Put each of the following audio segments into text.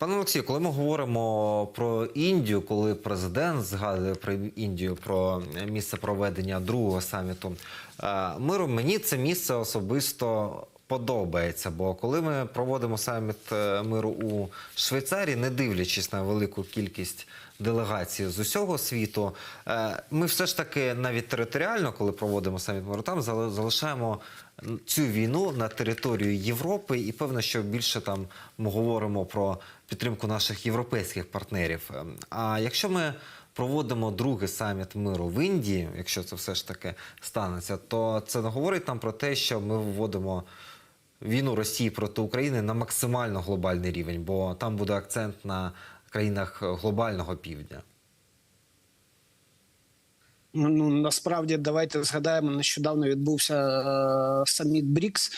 Пане Олексію, коли ми говоримо про Індію, коли президент згадує про Індію про місце проведення другого саміту е, миру, мені це місце особисто подобається. Бо коли ми проводимо саміт е, миру у Швейцарії, не дивлячись на велику кількість делегацій з усього світу, е, ми все ж таки навіть територіально, коли проводимо саміт миру, там зали- залишаємо цю війну на територію Європи, і певно, що більше там ми говоримо про підтримку наших європейських партнерів. Ем, А якщо ми проводимо другий саміт миру в Індії, якщо це все ж таки станеться, то це не говорить нам про те, що ми виводимо війну Росії проти України на максимально глобальний рівень, бо там буде акцент на країнах глобального півдня. Ну, ну насправді давайте згадаємо, нещодавно відбувся е, саміт БРІКС,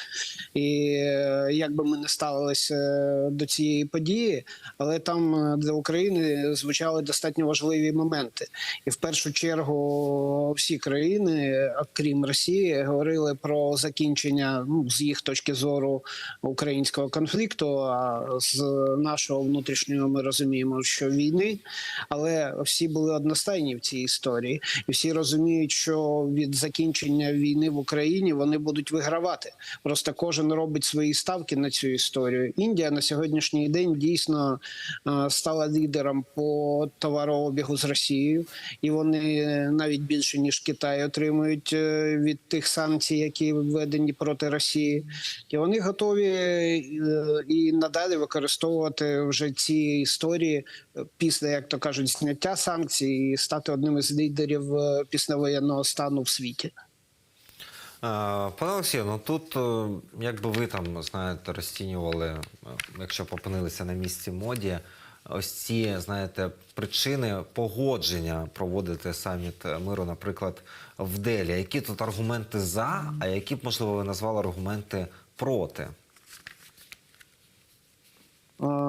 і е, як би ми не ставилися е, до цієї події, але там е, для України звучали достатньо важливі моменти. І в першу чергу всі країни, окрім Росії, говорили про закінчення ну, з їх точки зору українського конфлікту. А з нашого внутрішнього ми розуміємо, що війни, але всі були одностайні в цій історії, і всі розуміють, що від закінчення війни в Україні вони будуть вигравати. Просто кожен робить свої ставки на цю історію. Індія на сьогоднішній день дійсно е, стала лідером по товарообігу з Росією, і вони навіть більше ніж Китай отримують е, від тих санкцій, які введені проти Росії, і вони готові е, і надалі використовувати вже ці історії після, як то кажуть, зняття санкцій і стати одним із лідерів післявоєнного стану в світі. Е, Пане Олексію, ну тут, е, якби ви там знаєте, розцінювали, е, якщо б опинилися на місці моді, ось ці знаєте причини погодження проводити саміт миру, наприклад, в Делі. Які тут аргументи за, а які б можливо ви назвали аргументи проти?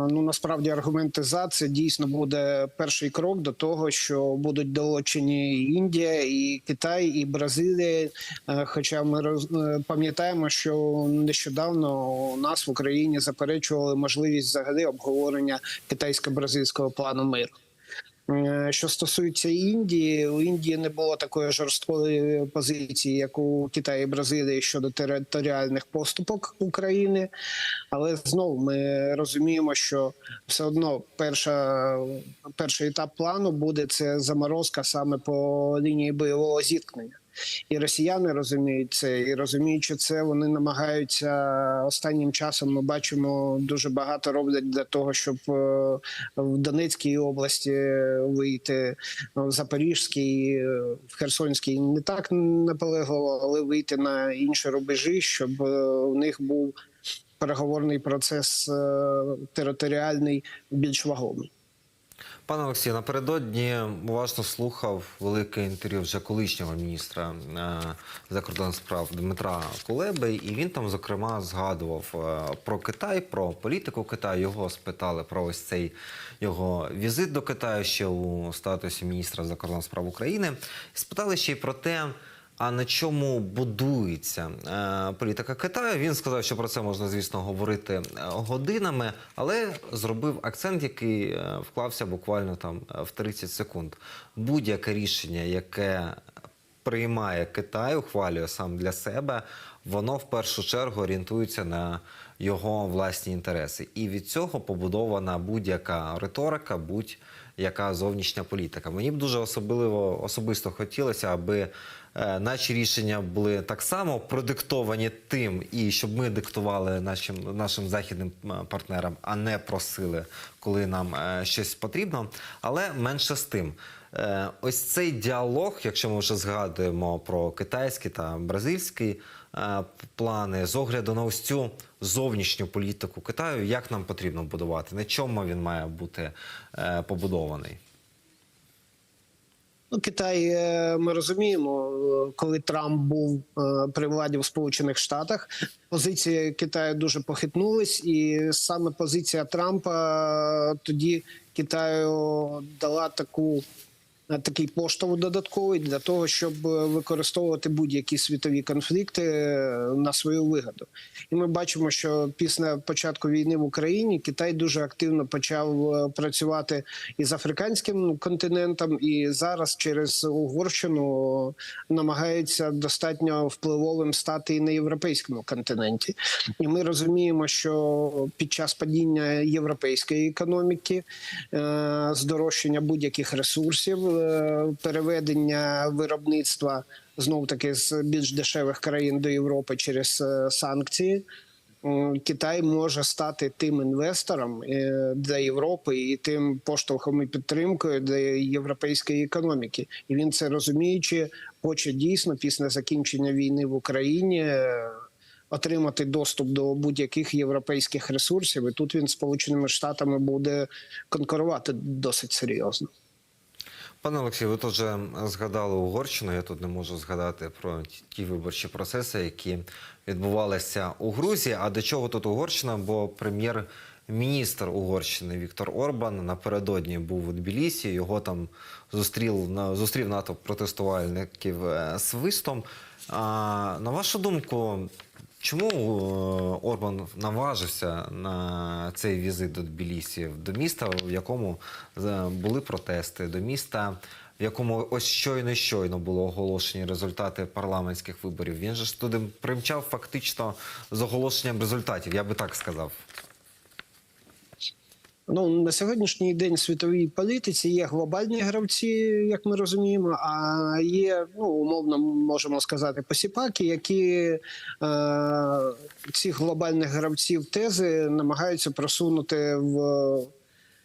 Ну насправді аргументи за це дійсно буде перший крок до того, що будуть долучені Індія, і Китай, і Бразилія. Е, Хоча ми роз- е, пам'ятаємо, що нещодавно у нас в Україні заперечували можливість взагалі обговорення китайсько-бразильського плану миру. Е, Що стосується Індії, у Індії не було такої жорсткої позиції, як у Китаї і Бразилії щодо територіальних поступок України. Але знову ми розуміємо, що все одно перша, перший етап плану буде це заморозка саме по лінії бойового зіткнення. І росіяни розуміють це, і розуміють, що це вони намагаються останнім часом. Ми бачимо дуже багато роблять для того, щоб е, в Донецькій області вийти, в Запорізькій, в Херсонській не так наполегливо, але вийти на інші рубежі, щоб е, у них був переговорний процес е, територіальний більш вагомий. Пане Олексію, напередодні уважно слухав велике інтерв'ю вже колишнього міністра е, закордонних справ Дмитра Кулеби, і він там, зокрема, згадував е, про Китай, про політику Китаю. Його спитали про ось цей його візит до Китаю ще у статусі міністра закордонних справ України. Спитали ще й про те. А на чому будується е, політика Китаю? Він сказав, що про це можна, звісно, говорити е, годинами, але зробив акцент, який е, вклався буквально там в 30 секунд. Будь-яке рішення, яке приймає Китай, ухвалює сам для себе, воно в першу чергу орієнтується на його власні інтереси. І від цього побудована будь-яка риторика, будь-яка зовнішня політика. Мені б дуже особливо особисто хотілося, аби наші рішення були так само продиктовані тим, і щоб ми диктували нашим, нашим західним е, партнерам, а не просили, коли нам е, щось потрібно. Але менше з тим. Е, Ось цей діалог, якщо ми вже згадуємо про китайські та бразильські е, плани, з огляду на ось цю зовнішню політику Китаю, як нам потрібно будувати, на чому він має бути е, побудований? Ну, Китай, е, ми розуміємо, е, коли Трамп був е, при владі в Сполучених Штатах, позиція Китаю дуже похитнулась, і саме позиція Трампа тоді Китаю дала таку такий поштовх додатковий для того, щоб е, використовувати будь-які світові конфлікти е, на свою вигоду. І ми бачимо, що після початку війни в Україні Китай дуже активно почав е, працювати із африканським континентом, і зараз через Угорщину намагається достатньо впливовим стати і на європейському континенті. І ми розуміємо, що під час падіння європейської економіки, здорожчання будь-яких ресурсів, переведення виробництва знов таки з більш дешевих країн до Європи через е, санкції. Китай може стати тим інвестором е, для Європи і тим поштовхом і підтримкою для європейської економіки. І він це розуміючи, хоче дійсно після закінчення війни в Україні е, отримати доступ до будь-яких європейських ресурсів. І тут він Сполученими Штатами буде конкурувати досить серйозно. Пане Олексію, ви вже згадали Угорщину. Я тут не можу згадати про ті виборчі процеси, які відбувалися у Грузії. А до чого тут Угорщина? Бо прем'єр-міністр Угорщини Віктор Орбан напередодні був у Тбілісі. Його там зустрів на зустрів НАТО протестувальників е, свистом. А, на вашу думку, чому е, Орбан наважився на цей візит до Тбілісі, до міста, в якому е, були протести, до міста, в якому ось щойно щойно було оголошені результати парламентських виборів? Він же ж туди примчав фактично з оголошенням результатів, я би так сказав. Ну на сьогоднішній день в світовій політиці є глобальні гравці, як ми розуміємо. А є ну умовно можемо сказати посіпаки, які е, цих глобальних гравців тези намагаються просунути в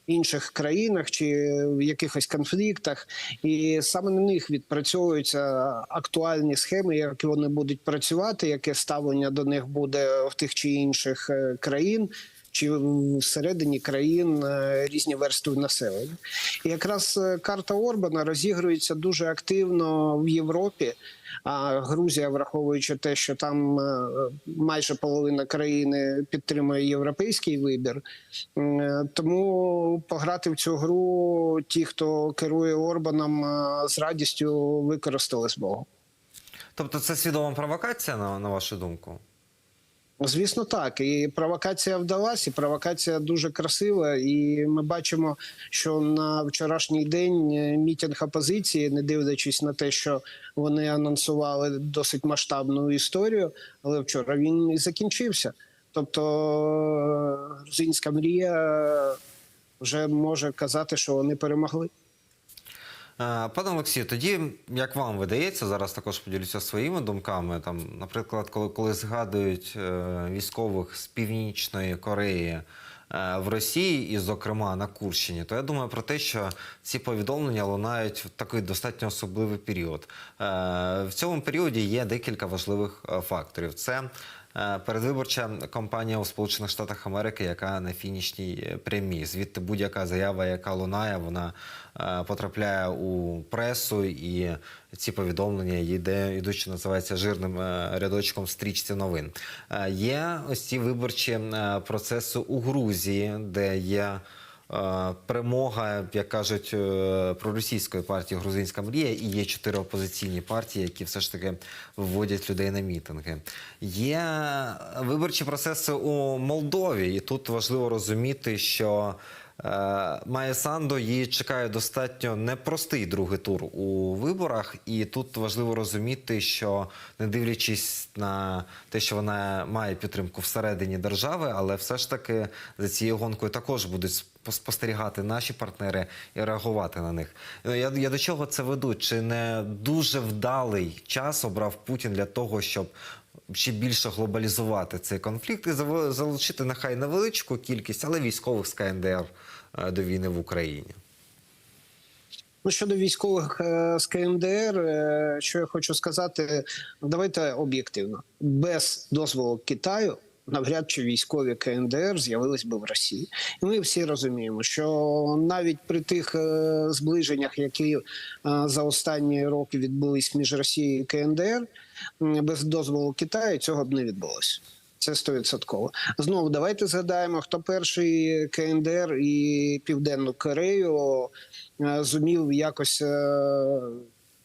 інших країнах чи в якихось конфліктах, і саме на них відпрацьовуються актуальні схеми, як вони будуть працювати, яке ставлення до них буде в тих чи інших е, країн. Чи всередині країн е, різні верстви населення, і якраз е, карта Орбана розігрується дуже активно в Європі. А Грузія, враховуючи те, що там е, майже половина країни підтримує європейський вибір, тому пограти в цю гру ті, хто керує Орбаном, з радістю використали змогу. Тобто, це свідома провокація, на, на вашу думку? Звісно, так. І провокація вдалася, і провокація дуже красива. І ми бачимо, що на вчорашній день е, мітинг опозиції, не дивлячись на те, що вони анонсували досить масштабну історію, але вчора він і закінчився. Тобто е, грузинська мрія вже може казати, що вони перемогли. Пане Олексію, тоді як вам видається, зараз також поділюся своїми думками. Там, наприклад, коли, коли згадують е, військових з Північної Кореї е, в Росії, і, зокрема, на Курщині, то я думаю про те, що ці повідомлення лунають в такий достатньо особливий період. Е, в цьому періоді є декілька важливих факторів. Це Передвиборча кампанія у Сполучених Штатах Америки, яка на фінішній е, прямій. Звідти будь-яка заява, яка лунає, вона е, потрапляє у пресу, і ці повідомлення йде, йдуть, називається жирним е, рядочком стрічці новин. Е, Є ось ці виборчі е, процеси у Грузії, де є. Е, Перемога, як кажуть, е, проросійської партії Грузинська мрія, і є чотири опозиційні партії, які все ж таки вводять людей на мітинги. Є виборчі процеси у Молдові, і тут важливо розуміти, що е, Майя Санду її чекає достатньо непростий другий тур у виборах, і тут важливо розуміти, що не дивлячись на те, що вона має підтримку всередині держави, але все ж таки за цією гонкою також будуть спо- спостерігати наші партнери і реагувати на них. Ну, Я, я до чого це веду? Чи не дуже вдалий час обрав Путін для того, щоб ще більше глобалізувати цей конфлікт і залучити нехай невеличку кількість, але військових з КНДР до війни в Україні? Ну, щодо військових е, з КНДР, е, що я хочу сказати, давайте об'єктивно. Без дозволу Китаю навряд чи військові КНДР з'явились би в Росії. І ми всі розуміємо, що навіть при тих е, зближеннях, які е, за останні роки відбулись між Росією і КНДР, без дозволу Китаю цього б не відбулося. Це стовідсотково. Знову давайте згадаємо, хто перший КНДР і Південну Корею е, зумів якось е,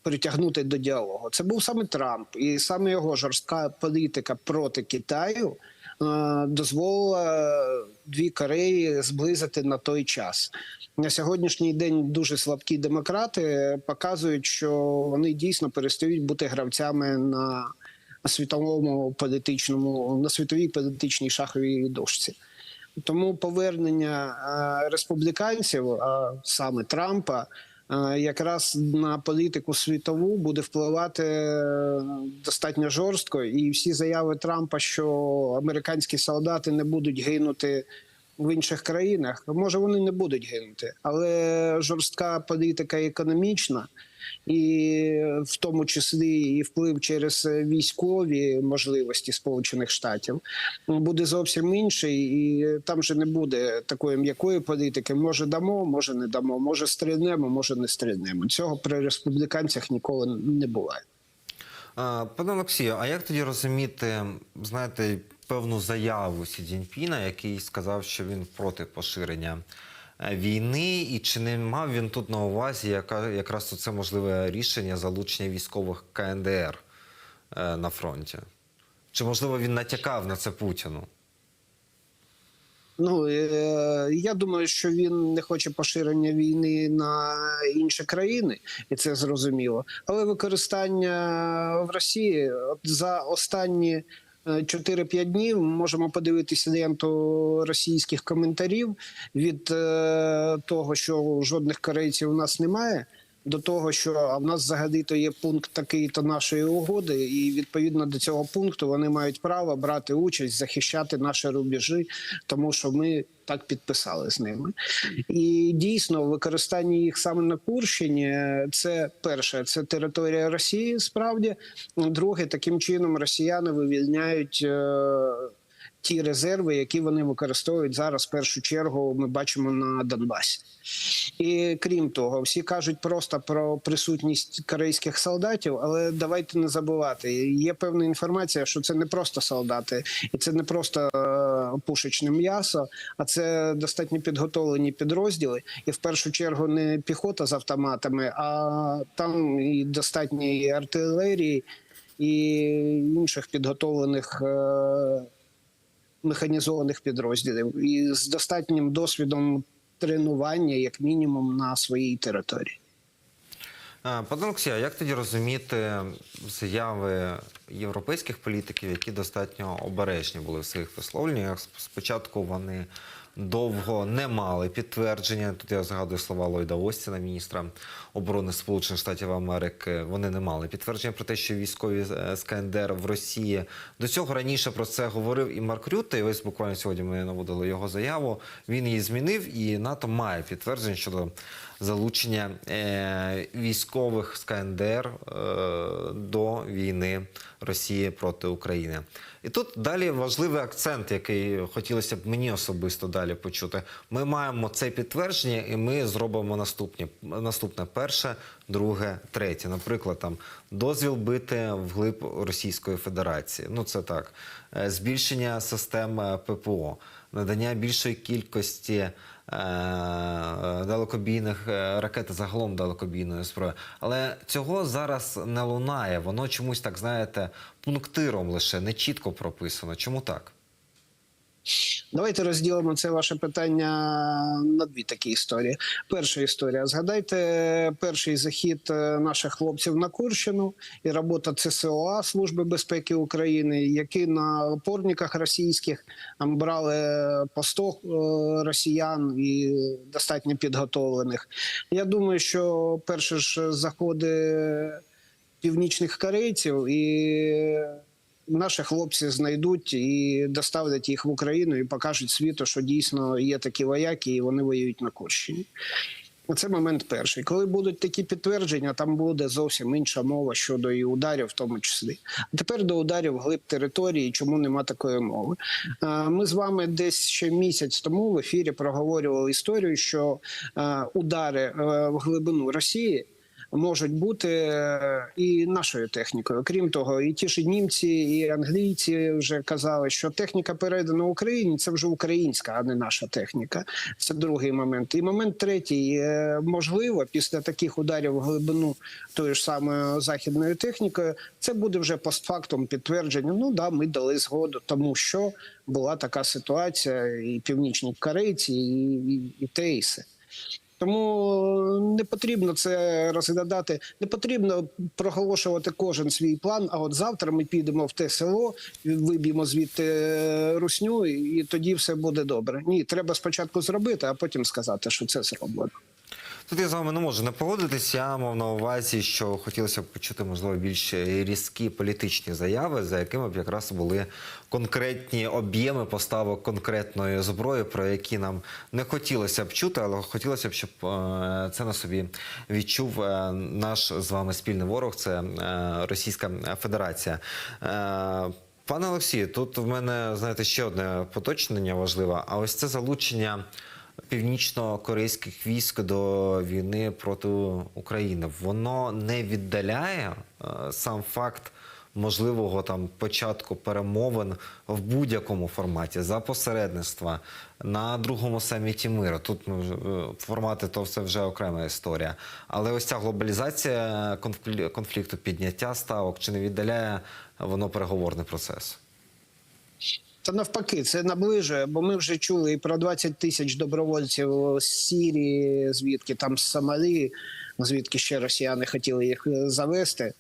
притягнути до діалогу. Це був саме Трамп, і саме його жорстка політика проти Китаю е, дозволила дві Кореї зблизити на той час. На сьогоднішній день дуже слабкі демократи показують, що вони дійсно перестають бути гравцями на світовому політичному на світовій політичній шаховій дошці. Тому повернення е, республіканців, а саме Трампа, е, якраз на політику світову буде впливати е, достатньо жорстко. І всі заяви Трампа, що американські солдати не будуть гинути в інших країнах, може вони не будуть гинути, але жорстка політика економічна. І в тому числі і вплив через військові можливості Сполучених Штатів буде зовсім інший, і там же не буде такої м'якої політики. Може дамо, може не дамо, може стрільнемо, може не стрільнемо. Цього при республіканцях ніколи не буває. Пане Олексію, а як тоді розуміти, знаєте, певну заяву Сі Цзіньпіна, який сказав, що він проти поширення е, війни, і чи не мав він тут на увазі яка, якраз це можливе рішення залучення військових КНДР е, на фронті? Чи можливо він натякав на це Путіну? Ну е, я думаю, що він не хоче поширення війни на інші країни, і це зрозуміло. Але використання в Росії за останні е, 4-5 днів можемо подивитися ленту російських коментарів від е, того, що жодних корейців у нас немає. До того, що а в нас взагалі то є пункт такий то нашої угоди, і відповідно до цього пункту вони мають право брати участь, захищати наші рубежі, тому що ми так підписали з ними. І дійсно, використання їх саме на Курщині це перше, це територія Росії. Справді, друге, таким чином росіяни вивільняють. Е- Ті резерви, які вони використовують зараз, в першу чергу, ми бачимо на Донбасі. І крім того, всі кажуть просто про присутність корейських солдатів, але давайте не забувати. Є певна інформація, що це не просто солдати, і це не просто е, пушечне м'ясо, а це достатньо підготовлені підрозділи. І в першу чергу не піхота з автоматами, а там і достатньо і артилерії, і інших підготовлених. Механізованих підрозділів і з достатнім досвідом тренування, як мінімум, на своїй території. Е, Пане Олексію, як тоді розуміти заяви європейських політиків, які достатньо обережні були в своїх висловлюваннях? Спочатку вони довго не мали підтвердження. Тут я згадую слова Ллойда Остіна, міністра оборони Сполучених Штатів Америки. Вони не мали підтвердження про те, що військові е, з КНДР в Росії до цього раніше про це говорив і Марк Рютте. І ось буквально сьогодні ми наводили його заяву. Він її змінив, і НАТО має підтвердження щодо залучення е, військових з КНДР е, до війни Росії проти України. І тут далі важливий акцент, який хотілося б мені особисто далі почути. Ми маємо це підтвердження, і ми зробимо наступні наступне перше, друге, третє. Наприклад, там дозвіл бити вглиб Російської Федерації. Ну це так, Е, збільшення систем е, ППО, надання більшої кількості далекобійних е, ракет, загалом далекобійної зброї. Але цього зараз не лунає. Воно чомусь так знаєте пунктиром лише не чітко прописано. Чому так? Давайте розділимо це ваше питання на дві такі історії. Перша історія. Згадайте перший захід е, наших хлопців на Курщину і робота ЦСОА Служби безпеки України, які на опорниках російських брали по 100 е, росіян і достатньо підготовлених. Я думаю, що перші ж заходи північних корейців і наші хлопці знайдуть і доставлять їх в Україну і покажуть світу, що дійсно є такі вояки, і вони воюють на Курщині. Це момент перший. Коли будуть такі підтвердження, там буде зовсім інша мова щодо і ударів, в тому числі. А тепер до ударів глиб території. Чому нема такої мови? Ми з вами десь ще місяць тому в ефірі проговорювали історію, що удари е, в глибину Росії можуть бути е, і нашою технікою. Крім того, і ті ж німці, і англійці вже казали, що техніка передана Україні це вже українська, а не наша техніка. Це другий момент. І момент третій, Е, можливо, після таких ударів в глибину тої ж самої західною технікою, це буде вже постфактум підтвердження. Ну да, ми дали згоду, тому що була така ситуація, і північні корейці, і, і, і тейси. Тому не потрібно це розглядати, не потрібно проголошувати кожен свій план. А от завтра ми підемо в те село, виб'ємо звідти е, русню, і тоді все буде добре. Ні, треба спочатку зробити, а потім сказати, що це зроблено. Тут я з вами не можу не погодитись. Я мав на увазі, що хотілося б почути, можливо, більш різкі політичні заяви, за якими б якраз були конкретні об'єми поставок конкретної зброї, про які нам не хотілося б чути, але хотілося б, щоб е, це на собі відчув е, наш з вами спільний ворог. Це е, Російська Федерація. Пане Олексію, тут в мене знаєте ще одне поточнення важливе. А ось це залучення північно-корейських військ до війни проти України. Воно не віддаляє е, сам факт можливого там початку перемовин в будь-якому форматі за посередництва на другому саміті миру. Тут ми е, формати то все вже окрема історія. Але ось ця глобалізація конфлікту, підняття ставок чи не віддаляє воно переговорний процес? Та навпаки, це наближує, бо ми вже чули і про 20 тисяч добровольців з Сірії, звідки там з Сомалі, звідки ще росіяни хотіли їх е, завести.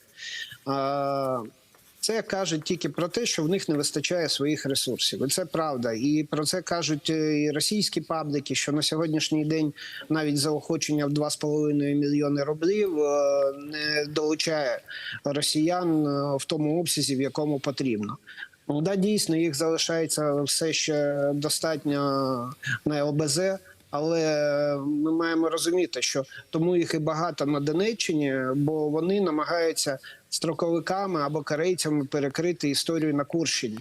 Це кажуть тільки про те, що в них не вистачає своїх ресурсів. І це правда. І про це кажуть е, і російські пабліки, що на сьогоднішній день навіть заохочення в 2,5 мільйони рублів е, не долучає росіян е, в тому обсязі, в якому потрібно. Ну, да, дійсно, їх залишається все ще достатньо на ЛБЗ, але ми маємо розуміти, що тому їх і багато на Донеччині, бо вони намагаються строковиками або корейцями перекрити історію на Курщині.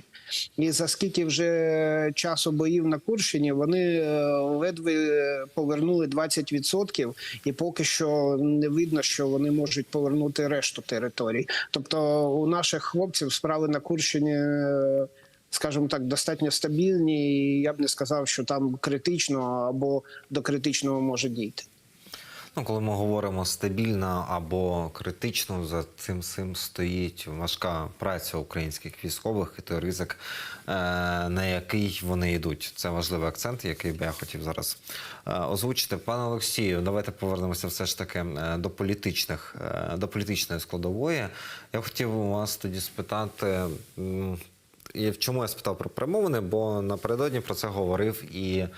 І за скільки вже часу боїв на Курщині, вони е, ледве повернули 20%, і поки що не видно, що вони можуть повернути решту територій. Тобто у наших хлопців справи на Курщині. Скажімо так, достатньо стабільні, і я б не сказав, що там критично або до критичного може дійти. Ну, коли ми говоримо стабільно або критично, за цим всім стоїть важка праця українських військових і той ризик, е, на який вони йдуть. Це важливий акцент, який би я хотів зараз е, озвучити. Пане Олексію, давайте повернемося все ж таки е, до політичних до політичної складової. Я хотів вас тоді спитати. І в чому я спитав про перемовини? Бо напередодні про це говорив і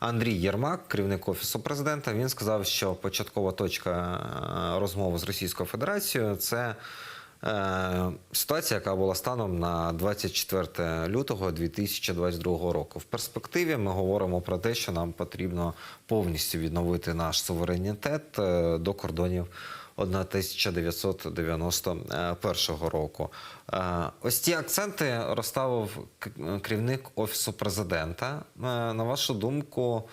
Андрій Єрмак, керівник офісу президента. Він сказав, що початкова точка е, розмови з Російською Федерацією це е, ситуація, яка була станом на 24 лютого 2022 року. В перспективі ми говоримо про те, що нам потрібно повністю відновити наш суверенітет е, до кордонів 1991 року. Е, Ось ці акценти розставив керівник офісу президента. Е, На вашу думку,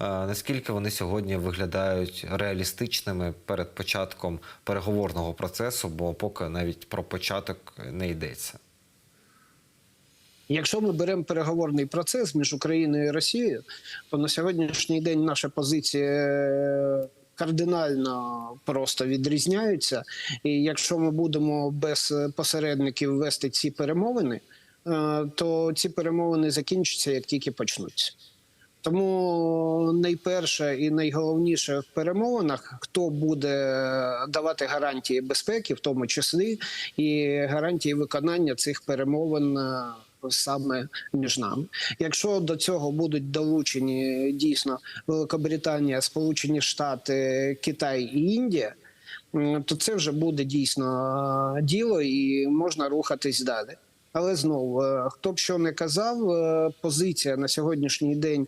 е, наскільки вони сьогодні виглядають реалістичними перед початком переговорного процесу, бо поки навіть про початок не йдеться. Якщо ми беремо переговорний процес між Україною і Росією, то на сьогоднішній день наша позиція кардинально просто відрізняються. І якщо ми будемо без посередників вести ці перемовини, е, то ці перемовини закінчаться як тільки почнуться. Тому найперше і найголовніше в перемовинах, хто буде давати гарантії безпеки, в тому числі і гарантії виконання цих перемовин е, саме між нами. Якщо до цього будуть долучені дійсно Великобританія, Сполучені Штати, Китай і Індія. То це вже буде дійсно е, діло, і можна рухатись далі. Але знову, е, хто б що не казав, е, позиція на сьогоднішній день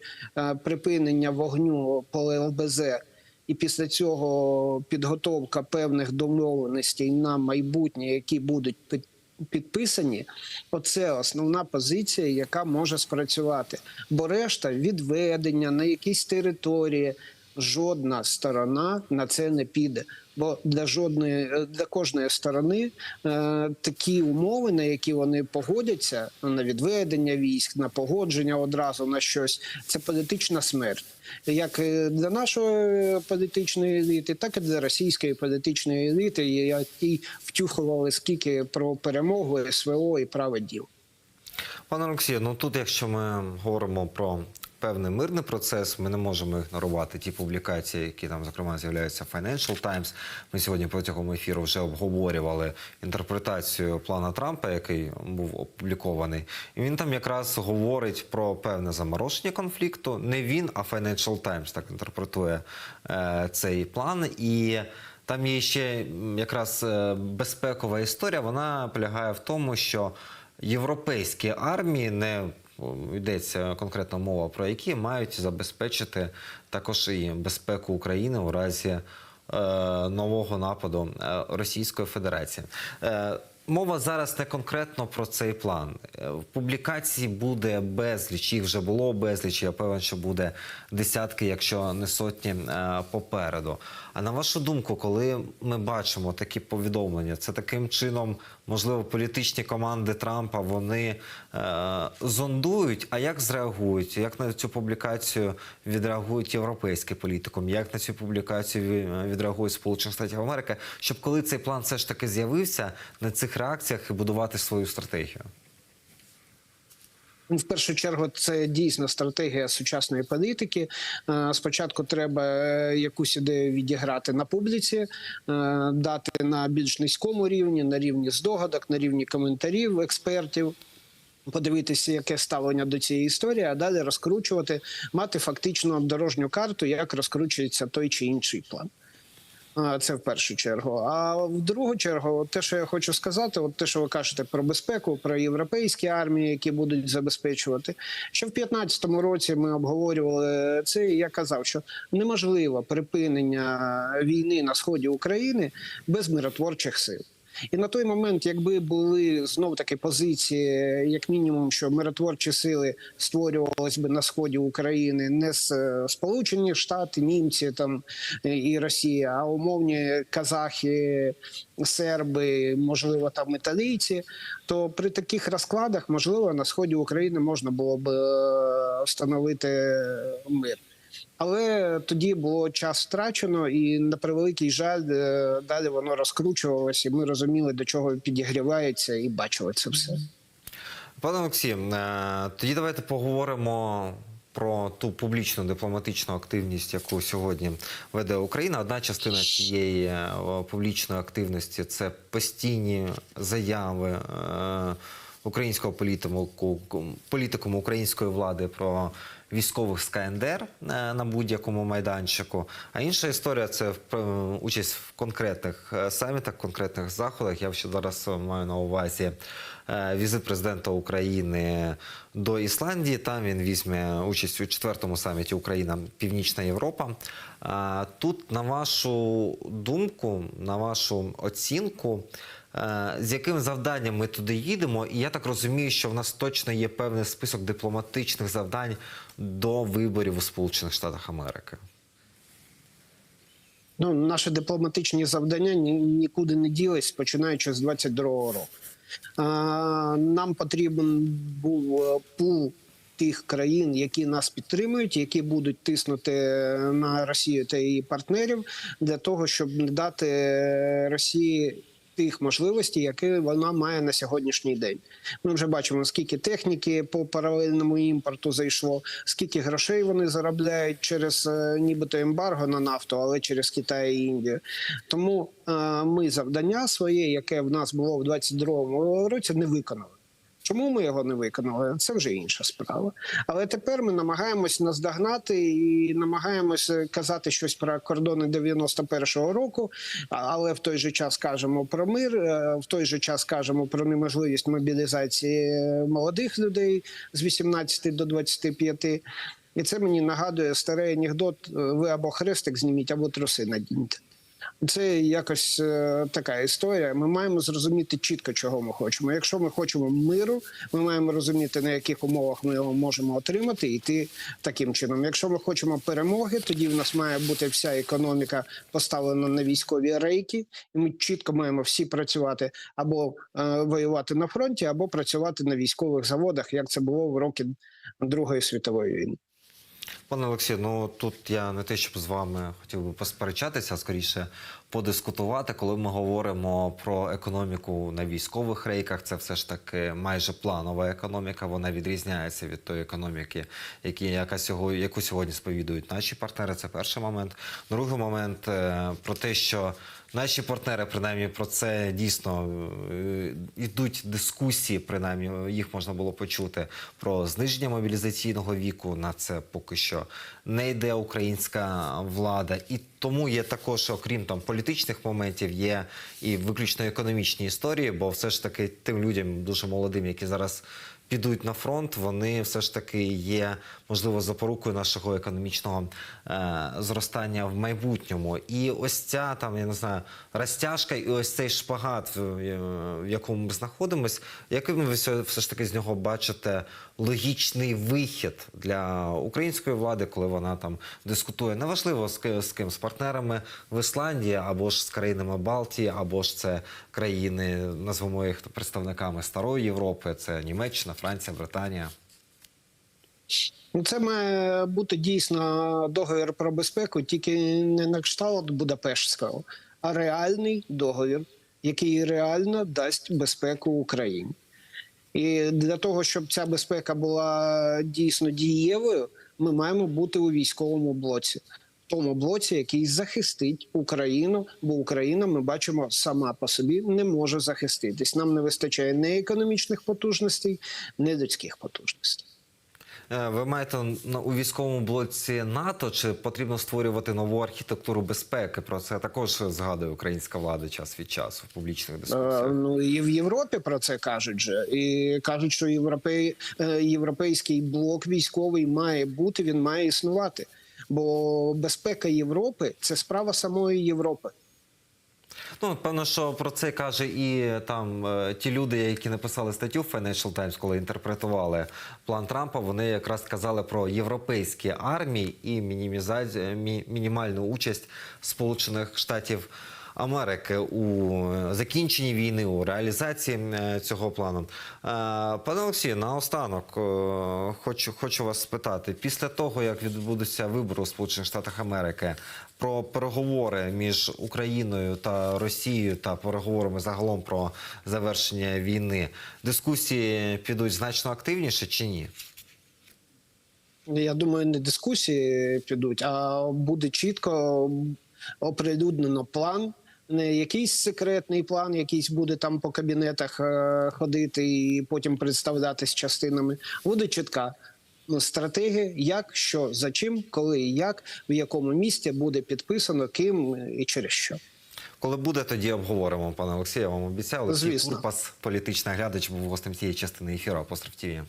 припинення вогню по ЛБЗ і після цього підготовка певних домовленостей на майбутнє, які будуть підписані, оце основна позиція, яка може спрацювати. Бо решта відведення на якісь території. Жодна сторона на це не піде. Бо для жодної для кожної сторони е, такі умови, на які вони погодяться на відведення військ, на погодження одразу на щось, це політична смерть. Як е, для нашої політичної еліти, так і для російської політичної еліти, які втюхували скільки про перемогу СВО і право діл. Пане Олексію, ну тут, якщо ми говоримо про певний мирний процес, ми не можемо ігнорувати ті публікації, які там, зокрема, з'являються в Financial Times. Ми сьогодні протягом ефіру вже обговорювали інтерпретацію плана Трампа, який був опублікований. І він там якраз говорить про певне замороження конфлікту. Не він, а Financial Times так інтерпретує е, цей план. І там є ще якраз е, безпекова історія. Вона полягає в тому, що європейські армії не йдеться конкретна мова про які мають забезпечити також і безпеку України у разі е, нового нападу е, Російської Федерації. Е, Мова зараз не конкретно про цей план. В публікації буде безліч, їх вже було безліч. Я певен, що буде десятки, якщо не сотні попереду. А на вашу думку, коли ми бачимо такі повідомлення, це таким чином, можливо, політичні команди Трампа вони е, зондують. А як зреагують? Як на цю публікацію відреагують європейські політикум? Як на цю публікацію відреагують Сполучені Штатів Америки? Щоб коли цей план все ж таки з'явився, на цих реакціях і будувати свою стратегію? В першу чергу, це дійсно стратегія сучасної політики. Е, Спочатку треба е, якусь ідею відіграти на публіці, е, дати на більш низькому рівні, на рівні здогадок, на рівні коментарів експертів. Подивитися, яке ставлення до цієї історії, а далі розкручувати, мати фактично дорожню карту, як розкручується той чи інший план. Це в першу чергу. А в другу чергу, от те, що я хочу сказати, от те, що ви кажете про безпеку, про європейські армії, які будуть забезпечувати. Ще в 2015 році ми обговорювали це. і Я казав, що неможливо припинення війни на сході України без миротворчих сил. І на той момент, якби були знов таки позиції, як мінімум, що миротворчі сили створювалися би на сході України не з е, Сполучені Штати, німці там е, і Росія, а умовні казахи, серби, можливо, там італійці, то при таких розкладах, можливо, на сході України можна було б е, встановити мир. Але тоді було час втрачено, і на превеликий жаль, е, далі воно розкручувалося, і ми розуміли, до чого підігрівається, і бачили це все. Пане Олексію, е, тоді давайте поговоримо про ту публічну дипломатичну активність, яку сьогодні веде Україна. Одна частина цієї е, публічної активності це постійні заяви українського політику, політикуму української влади про військових з КНДР е, на будь-якому майданчику. А інша історія це е, участь в конкретних е, самітах, конкретних заходах. Я ще зараз маю на увазі візит президента України до Ісландії. Там він візьме участь у четвертому саміті Україна Північна Європа. Тут, на вашу думку, на вашу оцінку. Е, З яким завданням ми туди їдемо? І я так розумію, що в нас точно є певний список дипломатичних завдань до виборів у Сполучених Штатах Америки. Ну, наші дипломатичні завдання ні- нікуди не ділись, починаючи з 22-го року. А, нам потрібен був е, пул тих країн, які нас підтримують, які будуть тиснути на Росію та її партнерів для того, щоб не дати е, Росії. Тих можливостей, які вона має на сьогоднішній день, ми вже бачимо, скільки техніки по паралельному імпорту зайшло, скільки грошей вони заробляють через е, нібито ембарго на нафту, але через Китай і Індію. Тому е, ми завдання своє, яке в нас було в 22-му році, не виконали. Чому ми його не виконали? Це вже інша справа. Але тепер ми намагаємось наздогнати і намагаємось казати щось про кордони 91-го року, але в той же час кажемо про мир, е, в той же час кажемо про неможливість мобілізації молодих людей з 18 до 25. І це мені нагадує старий анекдот: е, ви або хрестик зніміть, або труси надіньте. Це якось е, така історія. Ми маємо зрозуміти чітко, чого ми хочемо. Якщо ми хочемо миру, ми маємо розуміти, на яких умовах ми його можемо отримати, і йти таким чином. Якщо ми хочемо перемоги, тоді в нас має бути вся економіка поставлена на військові рейки, і ми чітко маємо всі працювати або е, воювати на фронті, або працювати на військових заводах, як це було в роки Другої світової війни. Пане Олексію, ну тут я не те, щоб з вами хотів би посперечатися, а скоріше подискутувати. Коли ми говоримо про економіку на військових рейках, це все ж таки майже планова економіка. Вона відрізняється від тої економіки, які, яка сьогодні, яку сьогодні сповідують наші партнери. Це перший момент. Другий момент е, про те, що Наші партнери, принаймні, про це дійсно е, йдуть дискусії, принаймні їх можна було почути про зниження мобілізаційного віку. На це поки що не йде українська влада, і тому є також, окрім там політичних моментів, є і виключно економічні історії, бо все ж таки тим людям дуже молодим, які зараз підуть на фронт, вони все ж таки є можливо запорукою нашого економічного е, зростання в майбутньому. І ось ця там я не знаю розтяжка, і ось цей шпагат, в, в якому ми знаходимось. Яким ви все, все ж таки з нього бачите логічний вихід для української влади, коли вона там дискутує неважливо з, з ким з партнерами в Ісландії або ж з країнами Балтії, або ж це країни, назвемо їх представниками старої Європи, це Німеччина, Франція, Британія. Ну, це має бути дійсно договір про безпеку, тільки не на кшталт Будапештського, а реальний договір, який реально дасть безпеку Україні. І для того, щоб ця безпека була дійсно дієвою, ми маємо бути у військовому блоці. Тому блоці, який захистить Україну, бо Україна, ми бачимо, сама по собі не може захиститись. Нам не вистачає не економічних потужностей, не людських потужностей. Е, Ви маєте у військовому блоці НАТО чи потрібно створювати нову архітектуру безпеки? Про це також згадує українська влада час від часу в публічних Е, дискусіях. Ну і в Європі про це кажуть же. І кажуть, що європей, е, європейський блок військовий має бути, він має існувати. Бо безпека Європи це справа самої Європи. Ну, певно, що про це каже і там е, ті люди, які написали статтю в Financial Times, коли інтерпретували план Трампа. Вони якраз казали про європейські армії і мінімізацію, мінімальну участь Сполучених Штатів. Америки у е, закінченні війни, у реалізації е, цього плану. Е, Пане Олексію, наостанок хочу, хочу вас спитати: після того, як відбудуться вибори у Сполучених Штатах Америки, про переговори між Україною та Росією та переговорами загалом про завершення війни, дискусії підуть значно активніше чи ні? Я думаю, не дискусії підуть, а буде чітко оприлюднено план. Не якийсь секретний план, якийсь буде там по кабінетах е, ходити і потім представлятись частинами. Буде чітка ну, стратегія, як, що, за чим, коли і як, в якому місці буде підписано, ким і через що. Коли буде, тоді обговоримо, пане Олексію. Я вам обіцяв. Олексій. Курпас, політичний глядач, був гостем цієї частини ефіру «Апостроф ТІВІ».